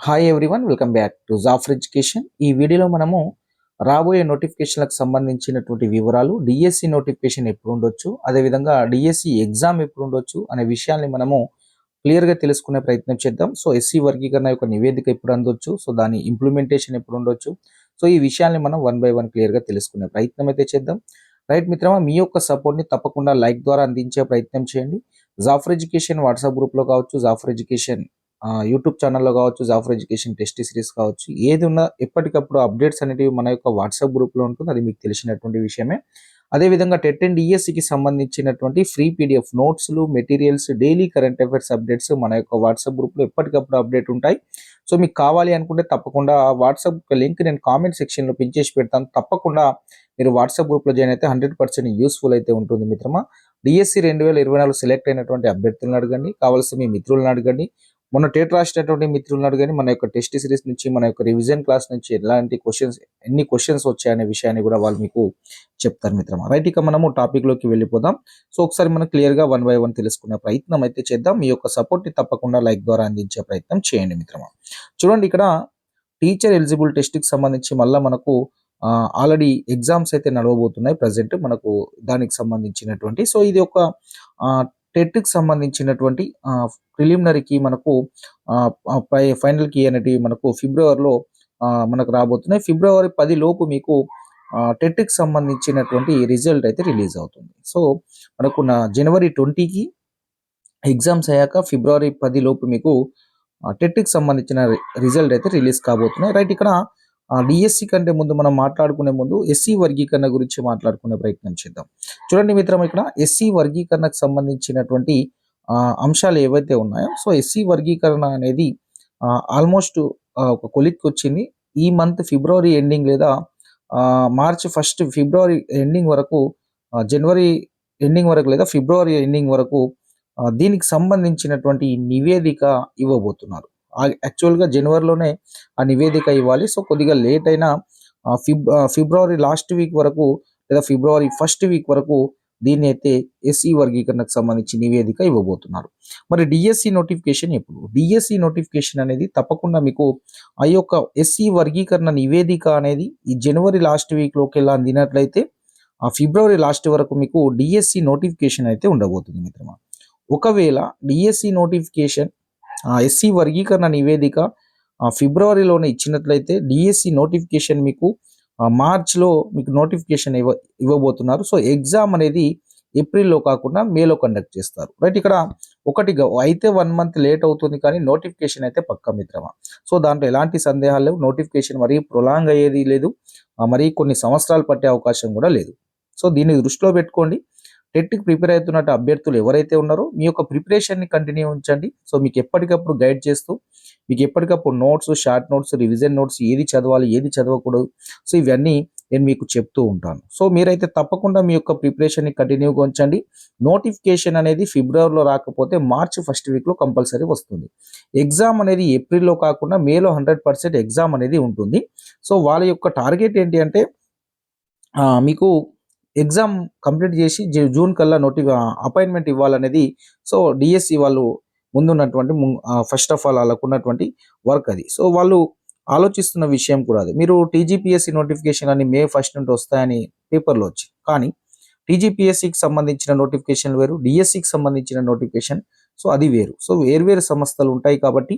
Hi everyone welcome back to Jafar education ఈ వీడియోలో మనము రాబోయే నోటిఫికేషన్లకు సంబంధించినటువంటి వివరాలు డిఎస్సి నోటిఫికేషన్ ఎప్పుడు ఉండొచ్చు అదేవిధంగా డిఎస్సి ఎగ్జామ్ ఎప్పుడు ఉండొచ్చు అనే విషయాల్ని మనము క్లియర్గా తెలుసుకునే ప్రయత్నం చేద్దాం. సో ఎస్సీ వర్గీకరణ యొక్క నివేదిక ఎప్పుడు అందొచ్చు సో దాని ఇంప్లిమెంటేషన్ ఎప్పుడు ఉండొచ్చు సో ఈ విషయాల్ని మనం వన్ బై వన్ క్లియర్గా తెలుసుకునే ప్రయత్నం అయితే చేద్దాం. రైట్ మిత్రమా మీ యొక్క సపోర్ట్ని తప్పకుండా లైక్ ద్వారా అందించే ప్రయత్నం చేయండి. జాఫర్ ఎడ్యుకేషన్ వాట్సాప్ గ్రూప్లో కావచ్చు జాఫర్ ఎడ్యుకేషన్ యూట్యూబ్ ఛానల్లో కావచ్చు జాఫర్ ఎడ్యుకేషన్ టెస్ట్ సిరీస్ కావచ్చు ఏది ఉన్నా ఎప్పటికప్పుడు అప్డేట్స్ అనేటివి మన యొక్క వాట్సాప్ గ్రూప్లో ఉంటుంది. అది మీకు తెలిసినటువంటి విషయమే. అదేవిధంగా టెట్ అండ్ డిఎస్సికి సంబంధించినటువంటి ఫ్రీ పీడిఎఫ్ నోట్స్లు materials daily current affairs updates మన యొక్క వాట్సాప్ గ్రూప్లో ఎప్పటికప్పుడు అప్డేట్ ఉంటాయి. సో మీకు కావాలి అనుకుంటే తప్పకుండా ఆ వాట్సాప్ లింక్ నేను కామెంట్ సెక్షన్లో పిన్ చేసి పెడతాను. తప్పకుండా మీరు వాట్సాప్ గ్రూప్లో జాయిన్ అయితే హండ్రెడ్ పర్సెంట్ యూస్ఫుల్ అయితే ఉంటుంది మిత్రమా. డిఎస్సి రెండు వేల ఇరవై నాలుగు సెలెక్ట్ అయినటువంటి అభ్యర్థులను అడగండి. కావాల్సిన మీ మిత్రులను అడగండి. మొన్న టేట్ రాసినటువంటి ఉన్నాడు కానీ మన యొక్క టెస్ట్ సిరీస్ నుంచి మన యొక్క రివిజన్ క్లాస్ నుంచి ఎలాంటి క్వశ్చన్స్ ఎన్ని క్వశ్చన్స్ వచ్చాయనే విషయాన్ని కూడా వాళ్ళు మీకు చెప్తారు మిత్రమా? రైట్ ఇక మనము టాపిక్లోకి వెళ్ళిపోదాం. సో ఒకసారి మనం క్లియర్గా వన్ బై వన్ తెలుసుకునే ప్రయత్నం అయితే చేద్దాం. మీ యొక్క సపోర్ట్ని తప్పకుండా లైక్ ద్వారా అందించే ప్రయత్నం చేయండి మిత్రమా. చూడండి ఇక్కడ టీచర్ ఎలిజిబుల్ టెస్ట్కి సంబంధించి మళ్ళీ మనకు ఆల్రెడీ ఎగ్జామ్స్ అయితే నడవబోతున్నాయి. ప్రజెంట్ మనకు దానికి సంబంధించినటువంటి. సో ఇది ఒక టెట్కి సంబంధించినటువంటి ప్రిలిమినరీకి మనకు ఫైనల్కి అనేటివి మనకు ఫిబ్రవరిలో మనకు రాబోతున్నాయి. ఫిబ్రవరి పది లోపు మీకు టెట్కి సంబంధించినటువంటి రిజల్ట్ అయితే రిలీజ్ అవుతుంది. సో మనకు నా జనవరి ట్వంటీకి ఎగ్జామ్స్ అయ్యాక ఫిబ్రవరి పది లోపు మీకు టెట్కి సంబంధించిన రిజల్ట్ అయితే రిలీజ్ కాబోతున్నాయి. రైట్ ఇక్కడ డిఎస్సి కంటే ముందు మనం మాట్లాడుకునే ముందు ఎస్సీ వర్గీకరణ గురించి మాట్లాడుకునే ప్రయత్నం చేద్దాం. చూడండి మిత్రం ఇక్కడ ఎస్సీ వర్గీకరణకు సంబంధించినటువంటి అంశాలు ఏవైతే ఉన్నాయో సో ఎస్సీ వర్గీకరణ అనేది ఆల్మోస్ట్ ఒక కొలిక్కి వచ్చింది. ఈ మంత్ ఫిబ్రవరి ఎండింగ్ లేదా ఆ, మార్చ్ ఫస్ట్ ఫిబ్రవరి ఎండింగ్ వరకు జనవరి ఎండింగ్ వరకు లేదా ఫిబ్రవరి ఎండింగ్ వరకు దీనికి సంబంధించినటువంటి నివేదిక ఇవ్వబోతున్నారు. యాక్చువల్గా జనవరిలోనే ఆ నివేదిక ఇవ్వాలి. సో కొద్దిగా లేట్ అయినా ఫిబ్ ఫిబ్రవరి లాస్ట్ వీక్ వరకు లేదా ఫిబ్రవరి ఫస్ట్ వీక్ వరకు దీన్ని అయితే ఎస్సీ వర్గీకరణకు సంబంధించి నివేదిక ఇవ్వబోతున్నారు. మరి డిఎస్సి నోటిఫికేషన్ ఎప్పుడు? డిఎస్సి నోటిఫికేషన్ అనేది తప్పకుండా మీకు ఆ యొక్క ఎస్సీ వర్గీకరణ నివేదిక అనేది ఈ జనవరి లాస్ట్ వీక్లోకి ఎలా అందినట్లయితే ఆ ఫిబ్రవరి లాస్ట్ వరకు మీకు డిఎస్సి నోటిఫికేషన్ అయితే ఉండబోతుంది మిత్రమా. ఒకవేళ డిఎస్సి నోటిఫికేషన్ ఎస్సీ వర్గీకరణ నివేదిక ఫిబ్రవరిలోనే ఇచ్చినట్లయితే డిఎస్సి నోటిఫికేషన్ మీకు మార్చ్లో మీకు నోటిఫికేషన్ ఇవ్వ ఇవ్వబోతున్నారు. సో ఎగ్జామ్ అనేది ఏప్రిల్లో కాకుండా మేలో కండక్ట్ చేస్తారు. రైట్ ఇక్కడ ఒకటి అయితే వన్ మంత్ లేట్ అవుతుంది కానీ నోటిఫికేషన్ అయితే పక్క మిత్రమా? సో దాంట్లో ఎలాంటి సందేహాలు లేవు. నోటిఫికేషన్ మరీ ప్రొలాంగ్ అయ్యేది లేదు. మరీ కొన్ని సంవత్సరాలు పట్టే అవకాశం కూడా లేదు. సో దీన్ని దృష్టిలో పెట్టుకోండి. టెట్కి ప్రిపేర్ అవుతున్నట్టు అభ్యర్థులు ఎవరైతే ఉన్నారో మీ యొక్క ప్రిపరేషన్ని కంటిన్యూ ఉంచండి. సో మీకు ఎప్పటికప్పుడు గైడ్ చేస్తూ మీకు ఎప్పటికప్పుడు notes short notes revision notes ఏది చదవాలి ఏది చదవకూడదు సో ఇవన్నీ నేను మీకు చెప్తూ ఉంటాను. సో మీరైతే తప్పకుండా మీ యొక్క ప్రిపరేషన్ని కంటిన్యూగా ఉంచండి. నోటిఫికేషన్ అనేది ఫిబ్రవరిలో రాకపోతే మార్చ్ ఫస్ట్ వీక్లో కంపల్సరీ వస్తుంది. ఎగ్జామ్ అనేది ఏప్రిల్లో కాకుండా మేలో హండ్రెడ్ పర్సెంట్ ఎగ్జామ్ అనేది ఉంటుంది. సో వాళ్ళ యొక్క టార్గెట్ ఏంటి అంటే మీకు ఎగ్జామ్ కంప్లీట్ చేసి జూన్ కల్లా నోటి అపాయింట్మెంట్ ఇవ్వాలనేది సో డిఎస్సి వాళ్ళు ముందున్నటువంటి ఫస్ట్ ఆఫ్ ఆల్ వాళ్ళకు ఉన్నటువంటి వర్క్ అది. సో వాళ్ళు ఆలోచిస్తున్న విషయం కూడా అది. మీరు టీజీపీఎస్సి నోటిఫికేషన్ అని మే ఫస్ట్ నుండి వస్తాయని పేపర్లో వచ్చి. కానీ టీజీపీఎస్సికి సంబంధించిన నోటిఫికేషన్ వేరు డిఎస్సికి సంబంధించిన నోటిఫికేషన్ సో అది వేరు. సో వేర్వేరు సంస్థలు ఉంటాయి కాబట్టి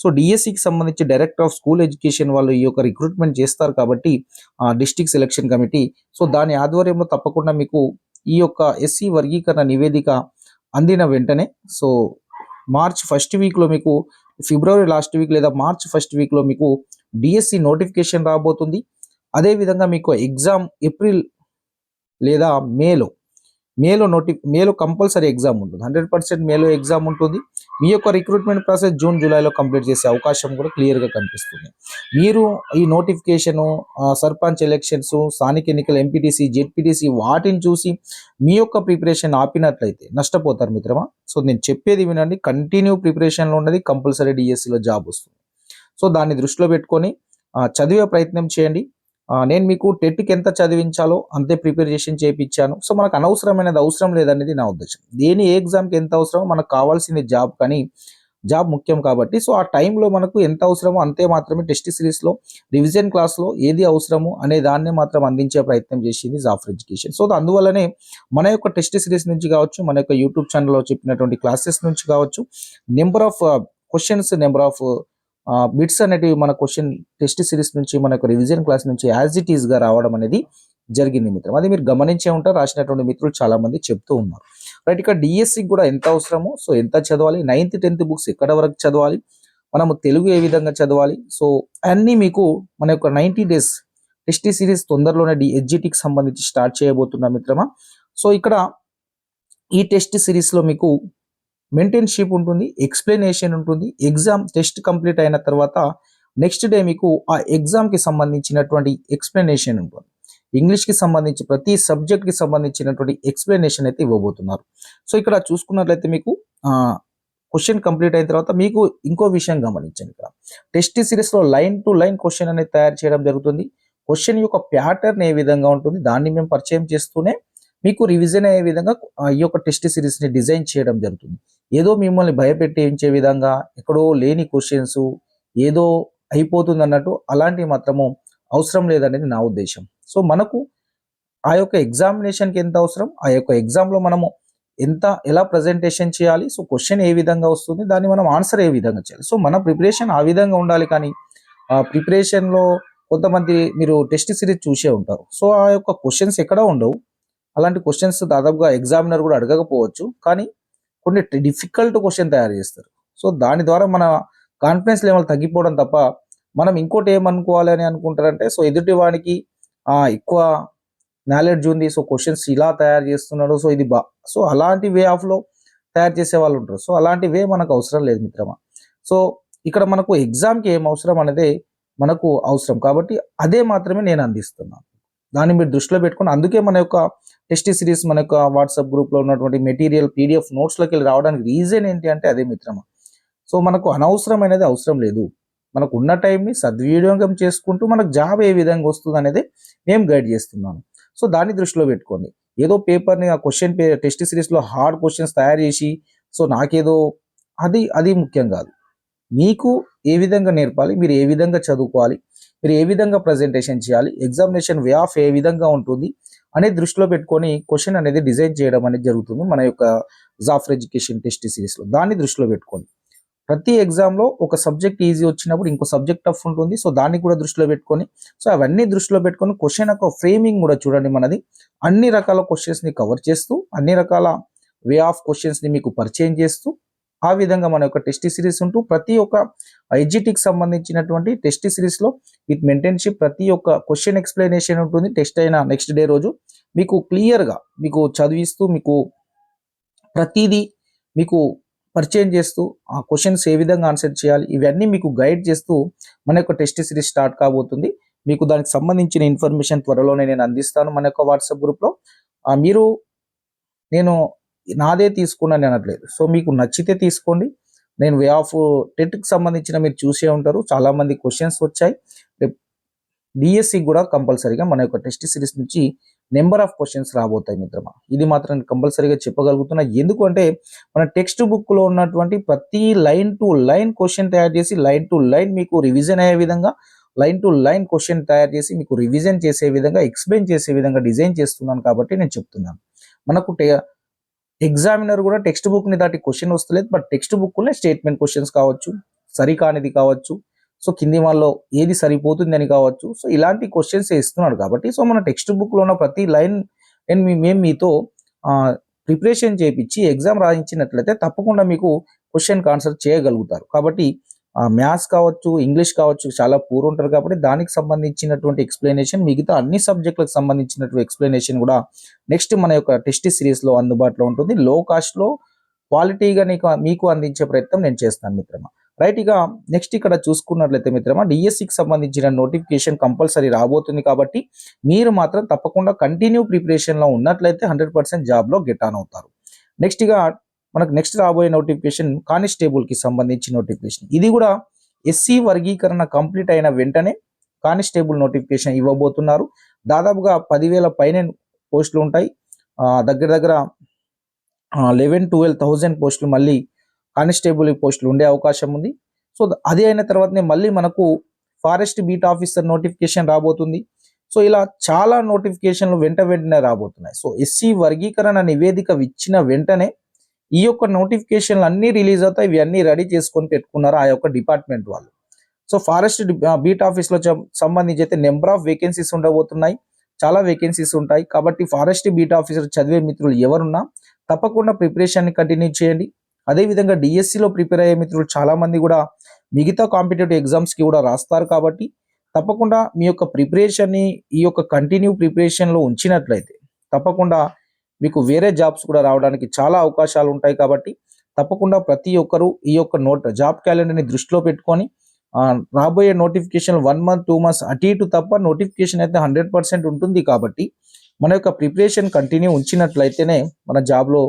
సో డిఎస్సికి సంబంధించి డైరెక్టర్ ఆఫ్ స్కూల్ ఎడ్యుకేషన్ వాళ్ళు ఈ యొక్క రిక్రూట్మెంట్ చేస్తారు కాబట్టి డిస్టిక్ సెలక్షన్ కమిటీ సో దాని ఆధ్వర్యంలో తప్పకుండా మీకు ఈ యొక్క ఎస్సీ వర్గీకరణ నివేదిక అందిన వెంటనే సో మార్చ్ ఫస్ట్ వీక్లో మీకు ఫిబ్రవరి లాస్ట్ వీక్ లేదా మార్చ్ ఫస్ట్ వీక్లో మీకు డిఎస్సి నోటిఫికేషన్ రాబోతుంది. అదేవిధంగా మీకు ఎగ్జామ్ ఏప్రిల్ లేదా మేలో మేలో నోటి మేలో కంపల్సరీ ఎగ్జామ్ ఉంటుంది. హండ్రెడ్ పర్సెంట్ మేలో ఎగ్జామ్ ఉంటుంది. మీ యొక్క రిక్రూట్మెంట్ ప్రాసెస్ జూన్ జూలైలో కంప్లీట్ చేసే అవకాశం కూడా క్లియర్గా కనిపిస్తుంది. మీరు ఈ నోటిఫికేషను సర్పంచ్ ఎలక్షన్స్ స్థానిక ఎన్నికలు ఎంపీటీసీ జెడ్పీటీసీ వాటిని చూసి మీ యొక్క ప్రిపరేషన్ ఆపినట్లయితే నష్టపోతారు మిత్రమా? సో నేను చెప్పేది వినండి. కంటిన్యూ ప్రిపరేషన్లో ఉన్నది కంపల్సరీ డిఎస్సిలో జాబ్ వస్తుంది. సో దాన్ని దృష్టిలో పెట్టుకొని చదివే ప్రయత్నం చేయండి. నేను మీకు టెట్కి ఎంత చదివించాలో అంతే ప్రిపరేషన్ చేయించాను సో మనకు అనవసరమైనది అవసరం లేదనేది నా ఉద్దేశం. దేని ఏ ఎగ్జామ్కి ఎంత అవసరమో మనకు కావాల్సింది జాబ్ కానీ జాబ్ ముఖ్యం కాబట్టి. సో ఆ టైంలో మనకు ఎంత అవసరమో అంతే మాత్రమే టెస్ట్ సిరీస్లో రివిజన్ క్లాస్లో ఏది అవసరము అనే దాన్ని మాత్రం అందించే ప్రయత్నం చేసింది జాఫర్ ఎడ్యుకేషన్ సో అందువల్లనే మన యొక్క టెస్ట్ సిరీస్ నుంచి కావచ్చు మన యొక్క యూట్యూబ్ ఛానల్లో చెప్పినటువంటి క్లాసెస్ నుంచి కావచ్చు number of questions number of bits అనేటివి మన క్వశ్చన్ టెస్ట్ సిరీస్ నుంచి మన యొక్క రివిజన్ క్లాస్ నుంచి యాజ్ ఇట్ ఈస్గా రావడం అనేది జరిగింది మిత్రం. అది మీరు గమనించే ఉంటారు రాసినటువంటి మిత్రులు చాలా మంది చెప్తూ ఉన్నారు. రైట్ ఇక్కడ డిఎస్సి కూడా ఎంత అవసరమో? సో ఎంత చదవాలి? నైన్త్ టెన్త్ బుక్స్ ఎక్కడ వరకు చదవాలి? మనము తెలుగు ఏ విధంగా చదవాలి? సో అన్నీ మీకు మన యొక్క నైంటీ డేస్ టెస్ట్ సిరీస్ తొందరలోనే డిఎస్జిటికి సంబంధించి స్టార్ట్ చేయబోతున్నా మిత్రమా? సో ఇక్కడ ఈ టెస్ట్ సిరీస్లో మీకు మెయింటైన్షిప్ ఉంటుంది ఎక్స్ప్లెనేషన్ ఉంటుంది ఎగ్జామ్ టెస్ట్ కంప్లీట్ అయిన తర్వాత నెక్స్ట్ డే మీకు ఆ ఎగ్జామ్కి సంబంధించినటువంటి ఎక్స్ప్లెనేషన్ ఉంటుంది. ఇంగ్లీష్కి సంబంధించి ప్రతి సబ్జెక్ట్కి సంబంధించినటువంటి ఎక్స్ప్లెనేషన్ అయితే ఇవ్వబోతున్నారు. సో ఇక్కడ చూసుకున్నట్లయితే మీకు క్వశ్చన్ కంప్లీట్ అయిన తర్వాత మీకు ఇంకో విషయం గమనించండి ఇక్కడ. టెస్ట్ సిరీస్లో లైన్ టు లైన్ క్వశ్చన్ అనేది తయారు చేయడం జరుగుతుంది. క్వశ్చన్ యొక్క ప్యాటర్న్ ఏ విధంగా ఉంటుంది దాన్ని మేము పరిచయం చేస్తూనే మీకు రివిజన్ అయ్యే విధంగా ఆ, ఈ యొక్క టెస్ట్ సిరీస్ని డిజైన్ చేయడం జరుగుతుంది. ఏదో మిమ్మల్ని భయపెట్టించే విధంగా ఎక్కడో లేని క్వశ్చన్స్ ఏదో అయిపోతుంది అన్నట్టు అలాంటివి మాత్రము అవసరం లేదనేది నా ఉద్దేశం. సో మనకు ఆ యొక్క ఎగ్జామినేషన్కి ఎంత అవసరం ఆ యొక్క ఎగ్జామ్లో మనము ఎంత ఎలా ప్రజెంటేషన్ చేయాలి సో క్వశ్చన్ ఏ విధంగా వస్తుంది దాన్ని మనం ఆన్సర్ ఏ విధంగా చేయాలి. సో మన ప్రిపరేషన్ ఆ విధంగా ఉండాలి కానీ ఆ ప్రిపరేషన్లో కొంతమంది మీరు టెస్ట్ సిరీస్ చూసే ఉంటారు. సో ఆ యొక్క క్వశ్చన్స్ ఎక్కడ ఉండవు. అలాంటి క్వశ్చన్స్ దాదాపుగా ఎగ్జామినర్ కూడా అడగకపోవచ్చు. కానీ కొన్ని డిఫికల్ట్ క్వశ్చన్ తయారు చేస్తారు. సో దాని ద్వారా మన కాన్ఫిడెన్స్ లెవెల్ తగ్గిపోవడం తప్ప మనం ఇంకోటి ఏమనుకోవాలి అని అనుకుంటారంటే సో ఎదుటి వానికి ఎక్కువ నాలెడ్జ్ ఉంది. సో క్వశ్చన్స్ ఇలా తయారు చేస్తున్నాడు. సో ఇది బా సో అలాంటి వే ఆఫ్లో తయారు చేసే వాళ్ళు ఉంటారు. సో అలాంటి వే మనకు అవసరం లేదు మిత్రమా. సో ఇక్కడ మనకు ఎగ్జామ్కి ఏం అవసరం అనేది మనకు అవసరం. కాబట్టి అదే మాత్రమే నేను అందిస్తున్నాను. దాన్ని మీరు దృష్టిలో పెట్టుకుని అందుకే మన యొక్క టెస్ట్ సిరీస్ మన యొక్క వాట్సాప్ గ్రూప్లో ఉన్నటువంటి మెటీరియల్ పీడిఎఫ్ నోట్స్లోకి వెళ్ళి రావడానికి రీజన్ ఏంటి అంటే అదే మిత్రమా. సో మనకు అనవసరమైనది అవసరం లేదు. మనకు ఉన్న టైంని సద్వినియోగం చేసుకుంటూ మనకు జాబ్ ఏ విధంగా వస్తుంది అనేది మేము గైడ్ చేస్తున్నాను సో దాన్ని దృష్టిలో పెట్టుకోండి. ఏదో పేపర్ని ఆ క్వశ్చన్ పే టెస్ట్ సిరీస్లో హార్డ్ క్వశ్చన్స్ తయారు చేసి సో నాకేదో అది అది ముఖ్యం కాదు. మీకు ఏ విధంగా నేర్పాలి మీరు ఏ విధంగా చదువుకోవాలి మీరు ఏ విధంగా ప్రజెంటేషన్ చేయాలి ఎగ్జామినేషన్ వే ఆఫ్ ఏ విధంగా ఉంటుంది అనేది దృష్టిలో పెట్టుకొని క్వశ్చన్ అనేది డిజైన్ చేయడం అనేది జరుగుతుంది మన యొక్క జాఫర్ ఎడ్యుకేషన్ టెస్ట్ సిరీస్లో. దాన్ని దృష్టిలో పెట్టుకొని ప్రతి ఎగ్జామ్లో ఒక సబ్జెక్ట్ ఈజీ వచ్చినప్పుడు ఇంకో సబ్జెక్ట్ టఫ్ ఉంటుంది. సో దాన్ని కూడా దృష్టిలో పెట్టుకొని సో అవన్నీ దృష్టిలో పెట్టుకొని క్వశ్చన్ యొక్క ఫ్రేమింగ్ కూడా చూడండి మనది. అన్ని రకాల క్వశ్చన్స్ని కవర్ చేస్తూ అన్ని రకాల వే ఆఫ్ క్వశ్చన్స్ని మీకు పరిచయం చేస్తూ ఆ విధంగా మన యొక్క టెస్ట్ సిరీస్ ఉంటూ ప్రతి ఒక్క ఐజిటికి సంబంధించినటువంటి టెస్ట్ సిరీస్లో విత్ మెయింటైన్షిప్ ప్రతి ఒక్క క్వశ్చన్ ఎక్స్ప్లెనేషన్ ఉంటుంది. టెస్ట్ అయిన నెక్స్ట్ డే రోజు మీకు క్లియర్గా మీకు చదివిస్తూ మీకు ప్రతిదీ మీకు పరిచయం చేస్తూ ఆ క్వశ్చన్స్ ఏ విధంగా ఆన్సర్ చేయాలి ఇవన్నీ మీకు గైడ్ చేస్తూ మన యొక్క టెస్ట్ సిరీస్ స్టార్ట్ కాబోతుంది. మీకు దానికి సంబంధించిన ఇన్ఫర్మేషన్ త్వరలోనే నేను అందిస్తాను మన యొక్క వాట్సాప్ గ్రూప్లో. మీరు నేను నాదే తీసుకున్నాను అనట్లేదు. సో మీకు నచ్చితే తీసుకోండి. నేను వే ఆఫ్ టెట్కి సంబంధించిన మీరు చూసే ఉంటారు. చాలామంది క్వశ్చన్స్ వచ్చాయి. డిఎస్సి కూడా కంపల్సరీగా మన యొక్క టెస్ట్ సిరీస్ నుంచి నెంబర్ ఆఫ్ క్వశ్చన్స్ రాబోతాయి మిత్రమా. ఇది మాత్రం కంపల్సరీగా చెప్పగలుగుతున్నా. ఎందుకంటే మన టెక్స్ట్ బుక్లో ఉన్నటువంటి ప్రతి లైన్ టు లైన్ క్వశ్చన్ తయారు చేసి లైన్ టు లైన్ మీకు రివిజన్ అయ్యే విధంగా లైన్ టు లైన్ క్వశ్చన్ తయారు చేసి మీకు రివిజన్ చేసే విధంగా ఎక్స్ప్లెయిన్ చేసే విధంగా డిజైన్ చేస్తున్నాను కాబట్టి నేను చెప్తున్నాను. మనకు ఎగ్జామినర్ కూడా టెక్స్ట్ బుక్ని దాటి క్వశ్చన్ వస్తలేదు but text book statement questions కావచ్చు సరికానిది కావచ్చు సో కింది వాళ్ళలో ఏది సరిపోతుంది అని కావచ్చు సో ఇలాంటి క్వశ్చన్స్ ఇస్తున్నాడు కాబట్టి సో మన టెక్స్ట్ బుక్లో ఉన్న ప్రతి లైన్ నేను మేము మీతో ప్రిపరేషన్ చేయించి ఎగ్జామ్ రాయించినట్లయితే తప్పకుండా మీకు క్వశ్చన్ ఆన్సర్ చేయగలుగుతారు. కాబట్టి మ్యాథ్స్ కావచ్చు ఇంగ్లీష్ కావచ్చు చాలా పూర్ ఉంటారు కాబట్టి దానికి సంబంధించినటువంటి ఎక్స్ప్లెనేషన్ మిగతా అన్ని సబ్జెక్టులకు సంబంధించినటువంటి ఎక్స్ప్లెనేషన్ కూడా నెక్స్ట్ మన యొక్క టెస్ట్ సిరీస్లో అందుబాటులో ఉంటుంది. లో కాస్ట్లో క్వాలిటీగా నీకు మీకు అందించే ప్రయత్నం నేను చేస్తాను మిత్రమా. రైట్ ఇక నెక్స్ట్ ఇక్కడ చూసుకున్నట్లయితే మిత్రమా డిఎస్సికి సంబంధించిన నోటిఫికేషన్ కంపల్సరీ రాబోతుంది కాబట్టి మీరు మాత్రం తప్పకుండా కంటిన్యూ ప్రిపరేషన్లో ఉన్నట్లయితే హండ్రెడ్ పర్సెంట్ జాబ్లో గెట్ ఆన్ అవుతారు. నెక్స్ట్ ఇక మనకు నెక్స్ట్ రాబోయే నోటిఫికేషన్ కానిస్టేబుల్కి సంబంధించి నోటిఫికేషన్ ఇది కూడా ఎస్సీ వర్గీకరణ కంప్లీట్ అయిన వెంటనే కానిస్టేబుల్ నోటిఫికేషన్ ఇవ్వబోతున్నారు. దాదాపుగా పదివేల పైన పోస్టులు ఉంటాయి. దగ్గర దగ్గర లెవెన్ ట్వెల్వ్ థౌజండ్ పోస్టులు మళ్ళీ కానిస్టేబుల్ పోస్టులు ఉండే అవకాశం ఉంది. సో అది అయిన తర్వాతనే మళ్ళీ మనకు ఫారెస్ట్ బీట్ ఆఫీసర్ నోటిఫికేషన్ రాబోతుంది. సో ఇలా చాలా నోటిఫికేషన్లు వెంట వెంటనే రాబోతున్నాయి. సో ఎస్సీ వర్గీకరణ నివేదిక ఇచ్చిన వెంటనే ఈ యొక్క నోటిఫికేషన్లు అన్నీ రిలీజ్ అవుతాయి ఇవి అన్నీ రెడీ చేసుకొని పెట్టుకున్నారు ఆ యొక్క డిపార్ట్మెంట్ వాళ్ళు. సో ఫారెస్ట్ బీట్ ఆఫీస్లో సంబంధించి అయితే నెంబర్ ఆఫ్ వేకెన్సీస్ ఉండబోతున్నాయి. చాలా వేకెన్సీస్ ఉంటాయి. కాబట్టి ఫారెస్ట్ బీట్ ఆఫీసర్ చదివే మిత్రులు ఎవరున్నా తప్పకుండా ప్రిపరేషన్ కంటిన్యూ చేయండి. అదేవిధంగా డిఎస్సిలో ప్రిపేర్ అయ్యే మిత్రులు చాలామంది కూడా మిగతా కాంపిటేటివ్ ఎగ్జామ్స్కి కూడా రాస్తారు కాబట్టి తప్పకుండా మీ యొక్క ప్రిపరేషన్ని ఈ యొక్క కంటిన్యూ ప్రిపరేషన్లో ఉంచినట్లయితే తప్పకుండా మీకు వేరే జాబ్స్ కూడా రావడానికి చాలా అవకాశాలు ఉంటాయి కాబట్టి తప్పకుండా ప్రతి ఒక్కరూ ఈ యొక్క నోట్ జాబ్ క్యాలెండర్ని దృష్టిలో పెట్టుకొని రాబోయే notification one month two months అటు ఇటు తప్ప నోటిఫికేషన్ అయితే హండ్రెడ్ పర్సెంట్ ఉంటుంది కాబట్టి మన యొక్క ప్రిపరేషన్ కంటిన్యూ ఉంచినట్లయితేనే మన జాబ్లో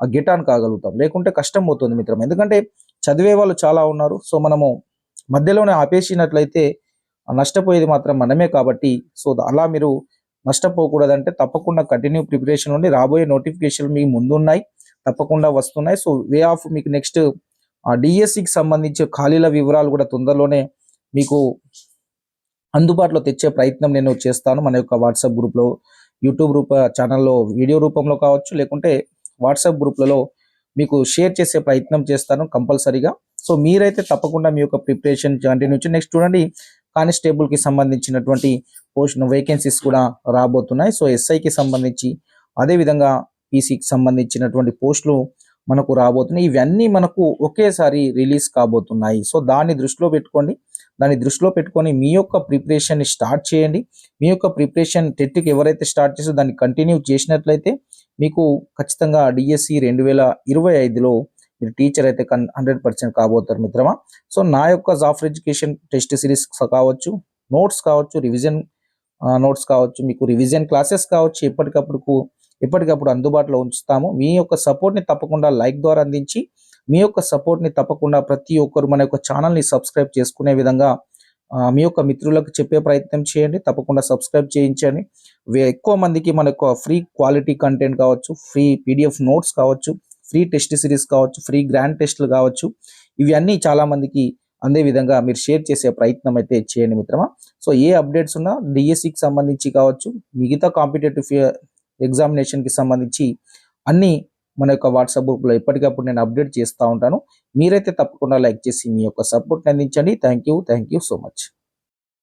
గెట్ ఆన్ కాగలుగుతాం. లేకుంటే కష్టం అవుతుంది మిత్రం. ఎందుకంటే చదివే వాళ్ళు చాలా ఉన్నారు. సో మనము మధ్యలోనే ఆపేసినట్లయితే నష్టపోయేది మాత్రం మనమే కాబట్టి సో అలా మీరు నష్టపోకూడదంటే తప్పకుండా కంటిన్యూ ప్రిపరేషన్ ఉండి రాబోయే నోటిఫికేషన్ మీకు ముందున్నాయి. తప్పకుండా వస్తున్నాయి. సో వే ఆఫ్ మీకు నెక్స్ట్ డిఎస్సికి సంబంధించి ఖాళీల వివరాలు కూడా తొందరలోనే మీకు అందుబాటులో తెచ్చే ప్రయత్నం నేను చేస్తాను. మన యొక్క వాట్సాప్ గ్రూప్లో యూట్యూబ్ రూప ఛానల్లో వీడియో రూపంలో కావచ్చు. లేకుంటే వాట్సాప్ గ్రూప్లలో మీకు షేర్ చేసే ప్రయత్నం చేస్తాను కంపల్సరీగా. సో మీరైతే తప్పకుండా మీ యొక్క ప్రిపరేషన్ కంటిన్యూ నుంచి నెక్స్ట్ చూడండి కానిస్టేబుల్కి సంబంధించినటువంటి పోస్ట్ వేకెన్సీస్ కూడా రాబోతున్నాయి. సో ఎస్ఐకి సంబంధించి అదేవిధంగా పీసీకి సంబంధించినటువంటి పోస్టులు మనకు రాబోతున్నాయి. ఇవన్నీ మనకు ఒకేసారి రిలీజ్ కాబోతున్నాయి. సో దాన్ని దృష్టిలో పెట్టుకోండి. దాన్ని దృష్టిలో పెట్టుకొని మీ యొక్క ప్రిపరేషన్ని స్టార్ట్ చేయండి. మీ యొక్క ప్రిపరేషన్ టెట్కి ఎవరైతే స్టార్ట్ చేసో దాన్ని కంటిన్యూ చేసినట్లయితే మీకు ఖచ్చితంగా డిఎస్సి రెండు వేల ఇరవై ఐదులో మీరు టీచర్ అయితే కన్ హండ్రెడ్ పర్సెంట్ కాబోతారు మిత్రమా? సో నా యొక్క జాఫర్ ఎడ్యుకేషన్ టెస్ట్ సిరీస్ కావచ్చు నోట్స్ కావచ్చు రివిజన్ నోట్స్ కావచ్చు మీకు రివిజన్ క్లాసెస్ కావచ్చు ఎప్పటికప్పుడు ఎప్పటికప్పుడు అందుబాటులో ఉంచుతాము. మీ యొక్క సపోర్ట్ని తప్పకుండా లైక్ ద్వారా అందించి మీ యొక్క సపోర్ట్ని తప్పకుండా ప్రతి ఒక్కరు మన యొక్క ఛానల్ని సబ్స్క్రైబ్ చేసుకునే విధంగా మీ యొక్క మిత్రులకు చెప్పే ప్రయత్నం చేయండి. తప్పకుండా సబ్స్క్రైబ్ చేయించండి. ఎక్కువ మందికి మన యొక్క ఫ్రీ క్వాలిటీ కంటెంట్ కావచ్చు ఫ్రీ పీడిఎఫ్ నోట్స్ కావచ్చు ఫ్రీ టెస్ట్ సిరీస్ కావచ్చు ఫ్రీ గ్రాండ్ టెస్ట్లు కావచ్చు ఇవన్నీ చాలా మందికి అందే విధంగా మీరు షేర్ చేసే ప్రయత్నం అయితే చేయండి మిత్రమా. సో ఏ అప్డేట్స్ ఉన్నా డిఎస్సికి సంబంధించి కావచ్చు మిగతా కాంపిటేటివ్ ఎగ్జామినేషన్కి సంబంధించి అన్నీ మన యొక్క వాట్సాప్ గ్రూప్లో ఎప్పటికప్పుడు నేను అప్డేట్ చేస్తూ ఉంటాను. మీరైతే తప్పకుండా లైక్ చేసి మీ యొక్క సపోర్ట్ని అందించండి. Thank you thank you so much.